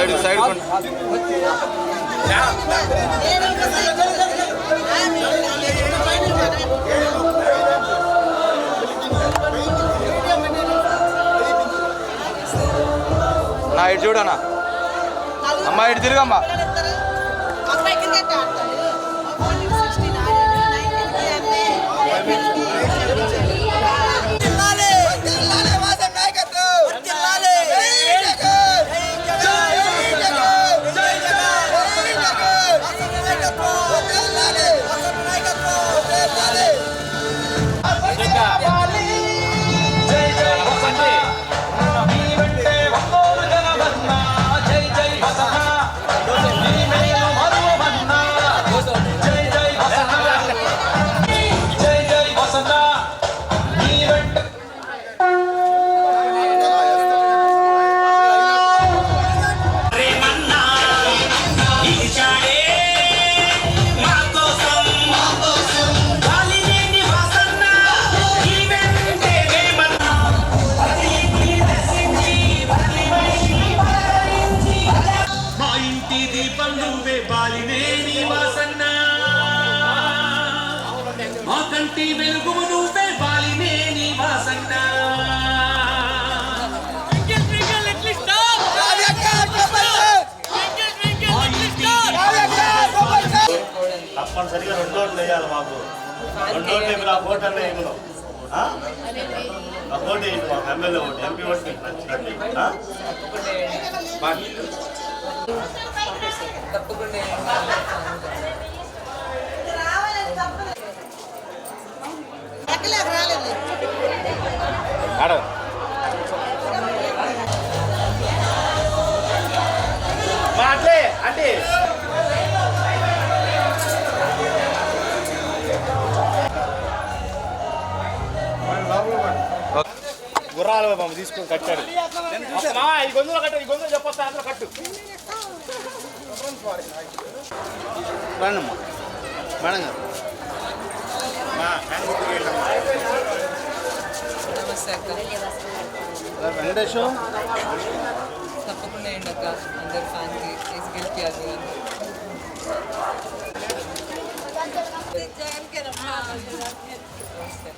Side side பண்ணு నా ఇటు చూడనా అమ్మాయి ఇటు తిరుగమ్మా కంటి వెలుగు నువ్వే బాలినేని వాసన్న తప్పనిసరిగా రెండు ఓట్లు వేయాలి మాకు. రెండు ఓట్లు ఇప్పుడు ఆ ఓటు అన్న ఇవ్వను ఆ? ఓటు వేయండి మాకు ఎమ్మెల్యే ఓటు ఎంపీ ఓటు. మీకు నచ్చినట్టు ఆ? మాట్లే అంటే. గుర్రాలు బాబు తీసుకొని కట్టాడు. ఈ గొంతులో కట్టు ఈ గొంతులో చెప్పొస్తా అందులో కట్టు. రండమ్మా. మేడం గారు. వెంకటేష్ తప్పకుండా ఏంటి అక్క అందరు ఫ్యాన్కి వేసి గెలిపియాలి నమస్తే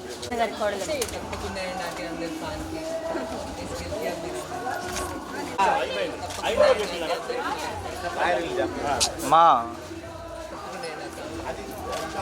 తప్పకుండా ఏంటి అక్క. తప్పకుండా ఏంటంటే అందరు ఫ్యాన్కి వేసి గెలిపియాలి తప్పకుండా ఏంటంటే మా తప్పకుండా ఏంటి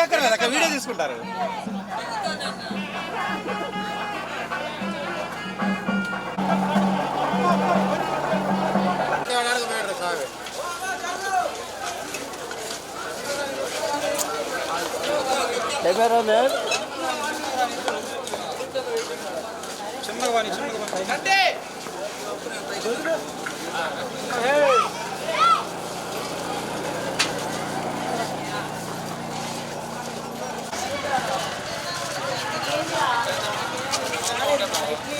దిగక్కర్లేదు అక్కడ వీడియో తీసుకుంటారు.